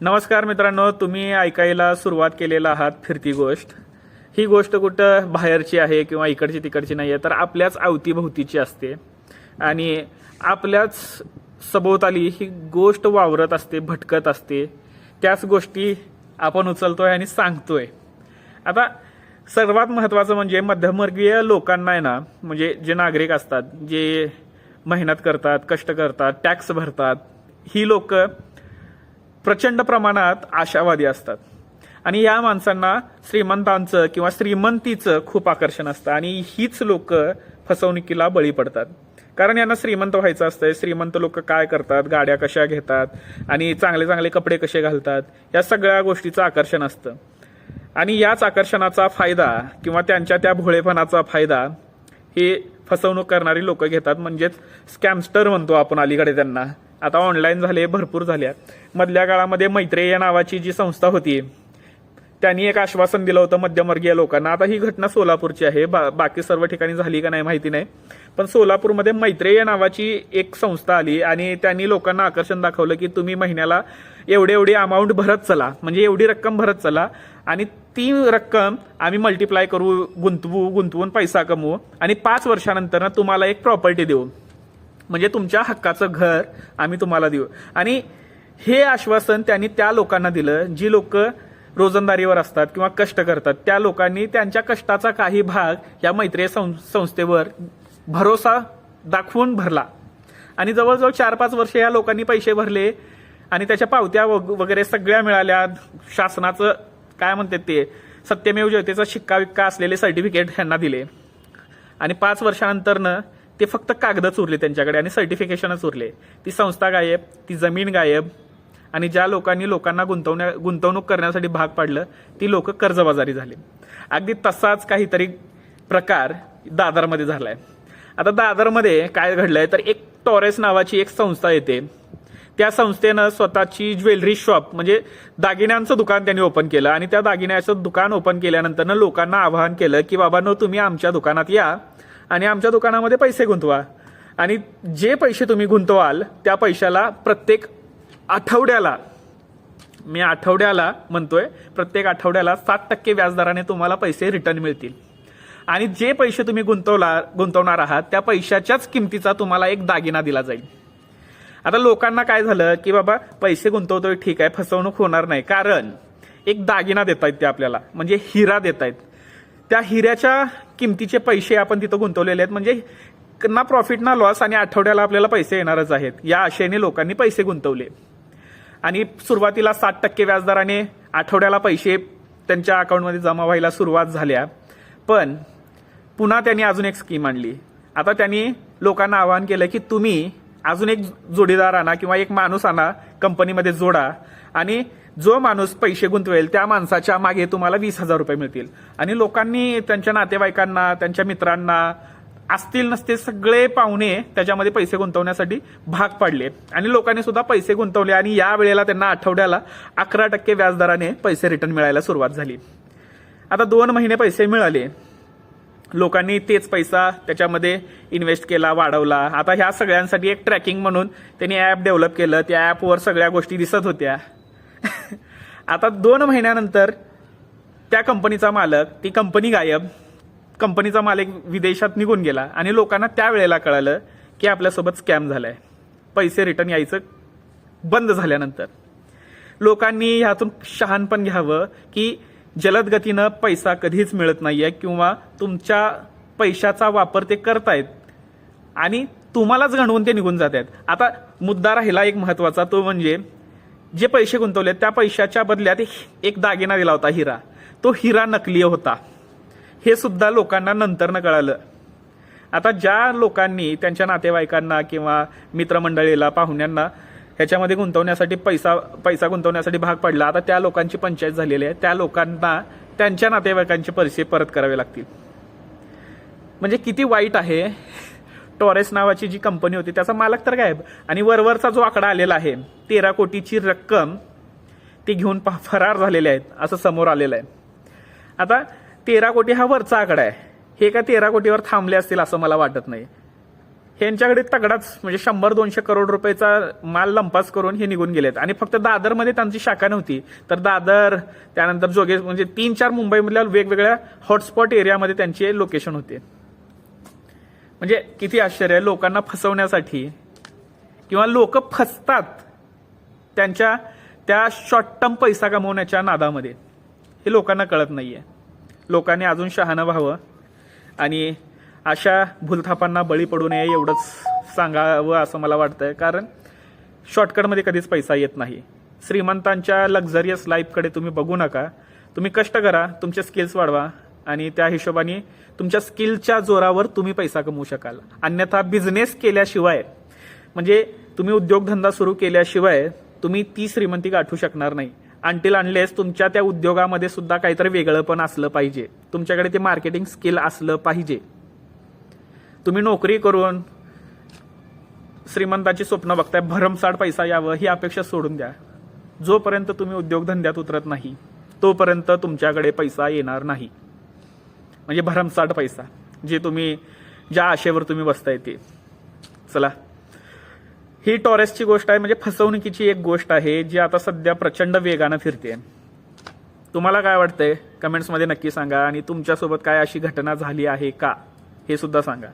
नमस्कार मित्रांनो तुम्ही ऐकायला सुरुवात केलेला आहात फिरती गोष्ट. ही गोष्ट कुठं बाहेरची आहे किंवा इकडची तिकडची नाही आहे तर आपल्याच अवतीभोवतीची असते. आणि आपल्याच सभोवताली ही गोष्ट वावरत असते भटकत असते. त्याच गोष्टी आपण उचलतोय आणि सांगतोय. आता सर्वात महत्त्वाचं म्हणजे मध्यमवर्गीय लोकांना आहे ना म्हणजे जे नागरिक असतात जे मेहनत करतात कष्ट करतात टॅक्स भरतात ही लोक प्रचंड प्रमाणात आशावादी असतात. आणि या माणसांना श्रीमंतांचं किंवा श्रीमंतीचं खूप आकर्षण असतं. आणि हीच लोक फसवणुकीला बळी पडतात. कारण यांना श्रीमंत व्हायचं असतंय. श्रीमंत लोक काय करतात? गाड्या कशा घेतात? आणि चांगले चांगले कपडे कसे घालतात? या सगळ्या गोष्टीचं आकर्षण असतं. आणि याच आकर्षणाचा फायदा किंवा त्यांच्या त्या भोळेपणाचा फायदा हे फसवणूक करणारी लोक घेतात. म्हणजेच स्कॅमस्टर म्हणतो आपण अलीकडे त्यांना. आता ऑनलाईन झाले भरपूर झाल्या मधल्या काळामध्ये मैत्रेय नावाची जी संस्था होती त्यांनी एक आश्वासन दिलं होतं मध्यमवर्गीय लोकांना. आता ही घटना सोलापूरची आहे. बा बाकी सर्व ठिकाणी झाली का नाही माहिती नाही. पण सोलापूरमध्ये मैत्रेय नावाची एक संस्था आली आणि त्यांनी लोकांना आकर्षण दाखवलं की तुम्ही महिन्याला एवढे एवढी अमाऊंट भरत चला. म्हणजे एवढी रक्कम भरत चला आणि ती रक्कम आम्ही मल्टिप्लाय करू गुंतवू गुंतवून पैसा कमवू आणि पाच वर्षानंतर ना तुम्हाला एक प्रॉपर्टी देऊ. म्हणजे तुमच्या हक्काचं घर आम्ही तुम्हाला देऊ. आणि हे आश्वासन त्यांनी त्या लोकांना दिलं जी लोक रोजंदारीवर असतात किंवा कष्ट करतात त्या लोकांनी त्यांच्या कष्टाचा काही भाग या मैत्रीय सं संस्थेवर भरोसा दाखवून भरला. आणि जवळजवळ चार पाच वर्ष या लोकांनी पैसे भरले आणि त्याच्या पावत्या वगैरे सगळ्या मिळाल्या. शासनाचं काय म्हणतात ते? सत्यमेव जयतेचा शिक्का विक्का असलेले सर्टिफिकेट यांना दिले. आणि पाच वर्षानंतरनं ते फक्त कागदच उरले त्यांच्याकडे आणि सर्टिफिकेशनच उरले. ती संस्था गायब ती जमीन गायब आणि ज्या लोकांनी लोकांना गुंतवण्या गुंतवणूक करण्यासाठी भाग पाडलं ती लोक कर्जबाजारी झाली. अगदी तसाच काहीतरी प्रकार दादरमध्ये झाला आहे आता दादरमध्ये काय घडलंय? तर एक टॉरेस नावाची एक संस्था येते. त्या संस्थेनं स्वतःची ज्वेलरी शॉप म्हणजे दागिन्यांचं दुकान त्यांनी ओपन केलं आणि त्या दागिन्याचं दुकान ओपन केल्यानंतर लोकांना आवाहन केलं की बाबांनो तुम्ही आमच्या दुकानात या. आणि आमच्या दुकानामध्ये पैसे गुंतवा. आणि जे पैसे तुम्ही गुंतवाल त्या पैशाला प्रत्येक आठवड्याला मी आठवड्याला म्हणतोय प्रत्येक आठवड्याला सात टक्के व्याजदराने तुम्हाला पैसे रिटर्न मिळतील. आणि जे पैसे तुम्ही गुंतवला गुंतवणार आहात त्या पैशाच्याच किमतीचा तुम्हाला एक दागिना दिला जाईल. आता लोकांना काय झालं की बाबा पैसे गुंतवतोय ठीक आहे फसवणूक होणार नाही. कारण एक दागिना देत आहेत ते आपल्याला म्हणजे हिरा देत आहेत त्या हिऱ्याच्या किमतीचे पैसे आपण तिथं गुंतवलेले आहेत. म्हणजे ना प्रॉफिट ना लॉस आणि आठवड्याला आपल्याला पैसे येणारच आहेत. या आशेने लोकांनी पैसे गुंतवले. आणि सुरुवातीला सात टक्के व्याजदराने आठवड्याला पैसे त्यांच्या अकाउंटमध्ये जमा व्हायला सुरुवात झाल्या. पण पुन्हा त्यांनी अजून एक स्कीम आणली. आता त्यांनी लोकांना आवाहन केलं की तुम्ही अजून एक जोडीदार आणा किंवा एक माणूस आणा कंपनीमध्ये जोडा. आणि जो माणूस पैसे गुंतवेल त्या माणसाच्या मागे तुम्हाला वीस हजार रुपये मिळतील. आणि लोकांनी त्यांच्या नातेवाईकांना त्यांच्या मित्रांना असतील नसतील सगळे पाहुणे त्याच्यामध्ये पैसे गुंतवण्यासाठी भाग पाडले. आणि लोकांनी सुद्धा पैसे गुंतवले आणि या वेळेला त्यांना आठवड्याला अकरा टक्के व्याजदराने पैसे रिटर्न मिळायला सुरुवात झाली. आता दोन महिने पैसे मिळाले. लोकांनी तेच पैसा त्याच्यामध्ये इन्व्हेस्ट केला वाढवला. आता ह्या सगळ्यांसाठी एक ट्रॅकिंग म्हणून त्यांनी ॲप डेव्हलप केलं. त्या ॲपवर सगळ्या गोष्टी दिसत होत्या. आता दोन महिन्यानंतर त्या कंपनीचा मालक ती कंपनी गायब. कंपनीचा मालक विदेशात निघून गेला. आणि लोकांना त्या वेळेला कळालं की आपल्यासोबत स्कॅम झालाय. पैसे रिटर्न यायचं बंद झाल्यानंतर. लोकांनी ह्यातून शहाणपण घ्यावं की जलद गतीनं पैसा कधीच मिळत नाही आहे किंवा तुमच्या पैशाचा वापर ते करतायत. आणि तुम्हालाच घडवून ते निघून जात आहेत आता मुद्दा राहिला एक महत्त्वाचा तो म्हणजे जे पैसे गुंतवले त्या पैशाच्या बदल्यात एक दागिना दिला होता हिरा. तो हिरा नकली होता. हे सुद्धा लोकांना नंतरनं कळालं. आता ज्या लोकांनी त्यांच्या नातेवाईकांना किंवा मित्रमंडळीला पाहुण्यांना ह्याच्यामध्ये गुंतवण्यासाठी पैसा पैसा गुंतवण्यासाठी भाग पडला. आता त्या लोकांची पंचायत झालेली आहे. त्या लोकांना त्यांच्या नातेवाईकांचे पैसे परत करावे लागतील. म्हणजे किती वाईट आहे. टॉरेस नावाची जी कंपनी होती त्याचा मालक तर गायब. आणि वरवरचा जो आकडा आलेला आहे तेरा कोटीची रक्कम ते घेऊन फरार झालेले आहेत असं समोर आलेलं आहे. आता तेरा कोटी हा वरचा आकडा आहे. हे का तेरा कोटीवर थांबले असतील असं मला वाटत नाही. ह्यांच्याकडे तगडाच म्हणजे शंभर दोनशे करोड रुपयाचा माल लंपास करून हे निघून गेलेत. आणि फक्त दादरमध्ये त्यांची शाखा नव्हती. तर दादर त्यानंतर जोगे म्हणजे तीन चार मुंबईमधल्या वेगवेगळ्या हॉटस्पॉट एरियामध्ये त्यांचे लोकेशन होते. म्हणजे किती आश्चर्य आहे लोकांना फसवण्यासाठी. किंवा लोक फसतात त्यांच्या त्या शॉर्ट टर्म पैसा कमवण्याच्या नादामध्ये. हे लोकांना कळत नाहीये. लोकांनी अजून शहाणं व्हावं. आणि अशा भूलथापांना बळी पडू नये एवढंच सांगावं असं मला वाटतंय. कारण शॉर्टकटमध्ये कधीच पैसा येत नाही. श्रीमंतांच्या लक्झरियस लाईफकडे तुम्ही बघू नका. तुम्ही कष्ट करा तुमचे स्किल्स वाढवा आणि त्या हिशोबाने तुमच्या स्किलच्या जोरावर तुम्ही पैसा कमवू शकाल. अन्यथा बिझनेस केल्याशिवाय म्हणजे तुम्ही उद्योगधंदा सुरू केल्याशिवाय तुम्ही ती श्रीमंती गाठू शकणार नाही. आणटील अनलेस तुमच्या त्या उद्योगामध्ये सुद्धा काहीतरी वेगळं पण असलं पाहिजे. तुमच्याकडे ते मार्केटिंग स्किल असलं पाहिजे. तुम्ही नोकरी करून श्रीमंताची स्वप्न बघताय भरमसाठ पैसा यावं ही अपेक्षा सोडून द्या. जोपर्यंत तुम्ही उद्योगधंद्यात उतरत नाही तोपर्यंत तुमच्याकडे पैसा येणार नाही. म्हणजे भरमसाठ पैसा जे तुम्ही ज्या आशेवर तुम्ही बसताय ते. चला. ही टॉरेसची गोष्ट आहे म्हणजे फसवणुकीची एक गोष्ट आहे जी आता सध्या प्रचंड वेगानं फिरते तुम्हाला काय वाटतंय? कमेंट्समध्ये नक्की सांगा आणि तुमच्यासोबत काय अशी घटना झाली आहे का? हे सुद्धा सांगा.